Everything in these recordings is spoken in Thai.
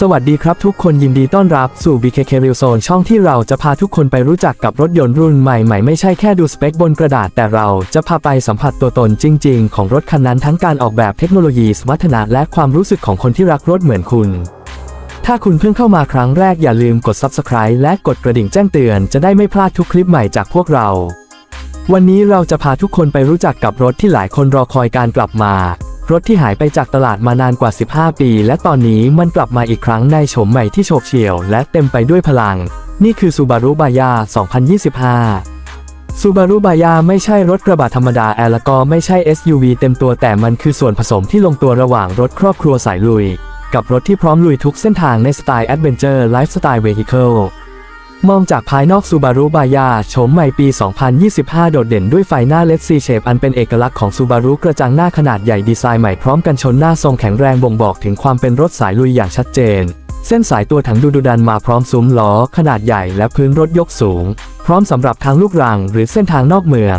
สวัสดีครับทุกคนยินดีต้อนรับสู่ BKK Real Zone ช่องที่เราจะพาทุกคนไปรู้จักกับรถยนต์รุ่นใหม่ๆ ไม่ใช่แค่ดูสเปคบนกระดาษ แต่เราจะพาไปสัมผัสตัวตนจริง ๆ ของรถคันนั้นทั้งการออกแบบเทคโนโลยีสมรรถนะและความรู้สึกของคนที่รักรถเหมือนคุณ ถ้าคุณเพิ่งเข้ามาครั้งแรกอย่าลืมกด Subscribe และกดกระดิ่งแจ้งเตือนจะได้ไม่พลาดทุกคลิปใหม่จากพวกเรา วันนี้เราจะพาทุกคนไปรู้จักกับรถที่หลายคนรอคอยการกลับมา รถที่หายไปจากตลาดมานานกว่า 15 ปี และตอนนี้มันกลับมาอีกครั้งในโฉมใหม่ที่โฉบเฉี่ยว และเต็มไปด้วยพลัง นี่คือ Subaru Baya 2025 Subaru Baya ไม่ใช่รถกระบะธรรมดาแอลก็ไม่ใช่ SUV เต็มตัวแต่มันคือส่วนผสมที่ลงตัวระหว่างรถครอบครัวสายลุย กับรถที่พร้อมลุยทุกเส้นทางในสไตล์ Adventure Lifestyle Vehicle มองจากภายนอก Subaru Baya โฉมใหม่ปี 2025 โดดเด่นด้วยไฟหน้า LED C-Shape อันเป็นเอกลักษณ์ของ Subaru กระจังหน้าขนาดใหญ่ดีไซน์ใหม่พร้อมกันชนหน้าทรงแข็งแรงบ่งบอกถึงความเป็นรถสายลุยอย่างชัดเจน เส้นสายตัวถังดูดุดันมาพร้อมซุ้มล้อ ขนาดใหญ่และพื้นรถยกสูง พร้อมสำหรับทางลูกรังหรือเส้นทางนอกเมือง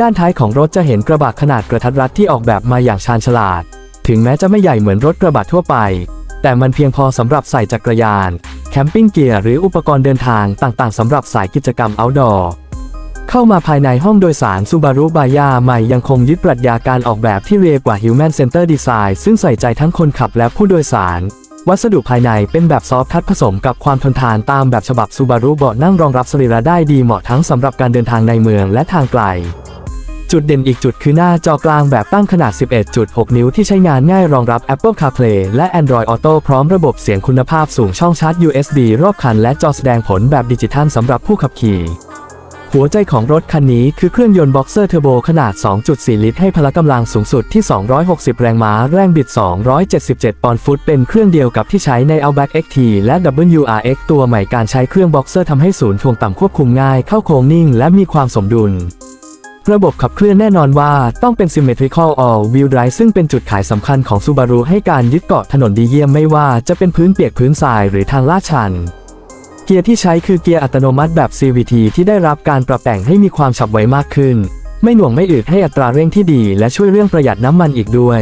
ด้านท้ายของรถจะเห็นกระบะขนาดกระทัดรัดที่ออกแบบมาอย่างชาญฉลาด ถึงแม้จะไม่ใหญ่เหมือนรถกระบะทั่วไป แต่มันเพียงพอสำหรับใส่จักรยาน แคมปิ้งเกียร์หรืออุปกรณ์เดินทางต่างๆสำหรับสายกิจกรรม outdoor เข้ามาภายในห้องโดยสาร Subaru Baya ใหม่ยังคงยึดปรัชญาการออกแบบที่เรียกว่า Human Center Design ซึ่งใส่ใจทั้งคนขับและผู้โดยสาร วัสดุภายในเป็นแบบซอฟทัชผสมกับความทนทานตามแบบฉบับ Subaru เบาะนั่งรองรับสรีระได้ดีเหมาะทั้งสำหรับการเดินทางในเมืองและทางไกล จุดเด่นอีกจุดคือหน้าจอกลางแบบตั้งขนาด 11.6 นิ้วที่ใช้งานง่ายรองรับ Apple CarPlay และ Android Auto พร้อมระบบเสียงคุณภาพสูงช่องชาร์จ USB รอบคันและจอแสดงผลแบบดิจิทัลสำหรับผู้ขับขี่ หัวใจของรถคันนี้คือเครื่องยนต์บ็อกเซอร์เทอร์โบขนาด 2.4 ลิตรให้พละกำลังสูงสุดที่ 260 แรงม้า แรงบิด 277 ปอนด์ฟุต เป็นเครื่องเดียวกับที่ใช้ใน Outback XT และ WRX ตัวใหม่การใช้เครื่องบ็อกเซอร์ทำให้ศูนย์ถ่วงต่ำควบคุมง่ายเข้าโค้งนิ่ง และมีความสมดุล ระบบขับเคลื่อนแน่นอนว่าต้องเป็น Symmetrical All-Wheel Drive ซึ่งเป็นจุดขายสำคัญของ Subaru ให้การยึดเกาะถนนดีเยี่ยมไม่ว่าจะเป็นพื้นเปียกพื้นทรายหรือทางลาดชัน เกียร์ที่ใช้คือเกียร์อัตโนมัติแบบ CVT ที่ได้รับการปรับแต่งให้มีความฉับไวมากขึ้น ไม่หน่วงไม่อืดให้อัตราเร่งที่ดี และช่วยเรื่องประหยัดน้ำมันอีกด้วย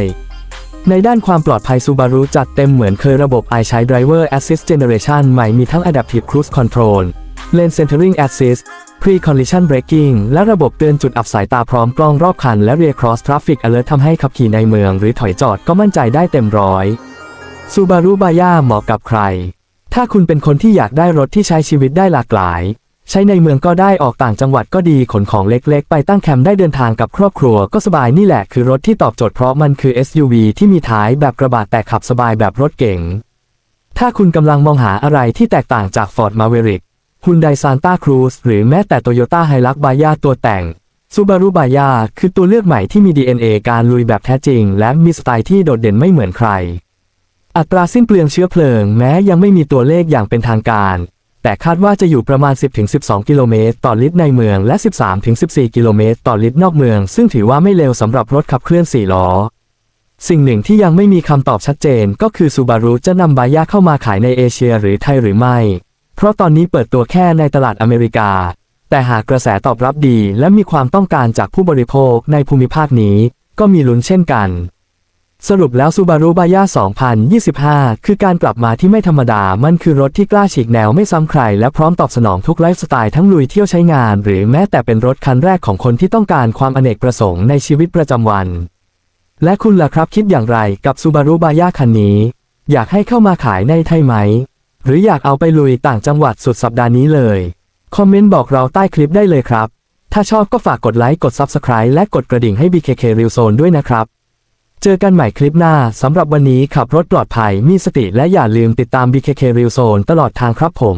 ในด้านความปลอดภัย Subaru จัดเต็มเหมือนเคยระบบ i ใช้ Driver Assist Generation ใหม่มีทั้ง Adaptive Cruise Control Lane Centering Assist Pre-Collision Braking และระบบเตือนจุดอับสายตาพร้อมกล้องรอบคัน และ Rear Cross Traffic Alert ทำให้ขับขี่ในเมือง หรือถอยจอดก็มั่นใจได้เต็มร้อย Subaru Baya เหมาะกับใคร ถ้าคุณเป็นคนที่อยากได้รถที่ใช้ชีวิตได้หลากหลาย ใช้ในเมืองก็ได้ออกต่างจังหวัดก็ดีขนของเล็กๆ ไปตั้งแคมป์ได้เดินทางกับครอบครัวก็สบายนี่แหละคือรถที่ตอบโจทย์เพราะมันคือ SUV ที่มีท้ายแบบกระบะแต่ขับสบายแบบรถเก๋งถ้าคุณกำลังมองหาอะไรที่แตกต่างจาก Ford Maverick Hyundai Santa Cruz หรือแม้แต่ Toyota Hilux Baya ตัวแต่ง Subaru Baya คือตัวเลือกใหม่ที่มี DNA การลุยแบบแท้จริง และมีสไตล์ที่โดดเด่นไม่เหมือนใคร อัตราสิ้นเปลืองเชื้อเพลิงแม้ยังไม่มีตัวเลขอย่างเป็นทางการ แต่คาดว่าจะอยู่ประมาณ 10-12 กิโลเมตรต่อลิตรในเมืองและ 13-14 กิโลเมตรต่อลิตรนอกเมือง ซึ่งถือว่าไม่เร็วสำหรับรถขับเคลื่อน4ล้อ สิ่งหนึ่งที่ยังไม่มีคำตอบชัดเจนก็คือ Subaru จะนำบายาเข้ามาขายในเอเชียหรือไทยหรือไม่ เพราะตอนนี้เปิดตัวแค่ในตลาดอเมริกา แต่หากกระแสตอบรับดีและมีความต้องการจากผู้บริโภคในภูมิภาคนี้ ก็มีลุ้นเช่นกัน สรุปแล้ว Subaru Baya 2025 คือการกลับมาที่ไม่ธรรมดา มันคือรถที่กล้าฉีกแนวไม่ซ้ำใคร และพร้อมตอบสนองทุกไลฟ์สไตล์ทั้งลุยเที่ยวใช้งาน หรือแม้แต่เป็นรถคันแรกของคนที่ต้องการความอเนกประสงค์ในชีวิตประจำวัน และคุณล่ะครับคิดอย่างไรกับ Subaru Baya คันนี้ อยากให้เข้ามาขายในไทยไหม หรืออยากเอาไปลุยต่างจังหวัดสุดสัปดาห์นี้เลย คอมเมนต์บอกเราใต้คลิปได้เลยครับ ถ้าชอบก็ฝากกดไลค์กด Subscribe และกดกระดิ่งให้ BKK Real Zone ด้วยนะครับ เจอกันใหม่คลิปหน้าสำหรับวันนี้ขับรถปลอดภัยมีสติและอย่าลืมติดตาม BKK Real Zone ตลอดทางครับผม